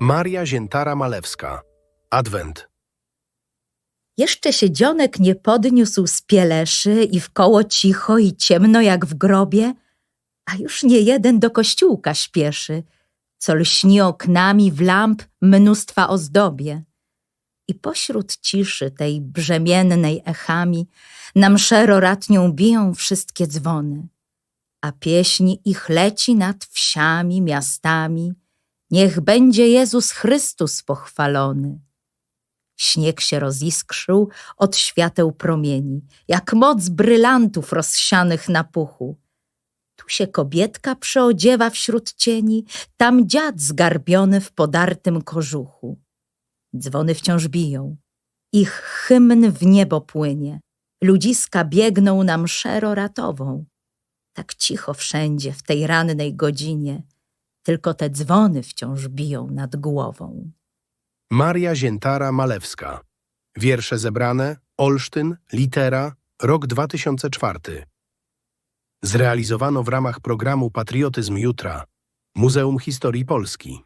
Maria Ziętara Malewska. Adwent. Jeszcze się dzionek nie podniósł z pieleszy i w koło cicho i ciemno jak w grobie, a już nie jeden do kościółka śpieszy, co lśni oknami w lamp mnóstwa ozdobie. I pośród ciszy tej brzemiennej echami nam szeroratnią biją wszystkie dzwony, a pieśń ich leci nad wsiami, miastami. Niech będzie Jezus Chrystus pochwalony. Śnieg się roziskrzył od świateł promieni, jak moc brylantów rozsianych na puchu. Tu się kobietka przeodziewa wśród cieni, tam dziad zgarbiony w podartym kożuchu. Dzwony wciąż biją, ich hymn w niebo płynie, ludziska biegną nam szeroratową. Tak cicho wszędzie w tej rannej godzinie, tylko te dzwony wciąż biją nad głową. Maria Ziętara Malewska. Wiersze zebrane Olsztyn, Litera, rok 2004. Zrealizowano w ramach programu Patriotyzm Jutra. Muzeum Historii Polski.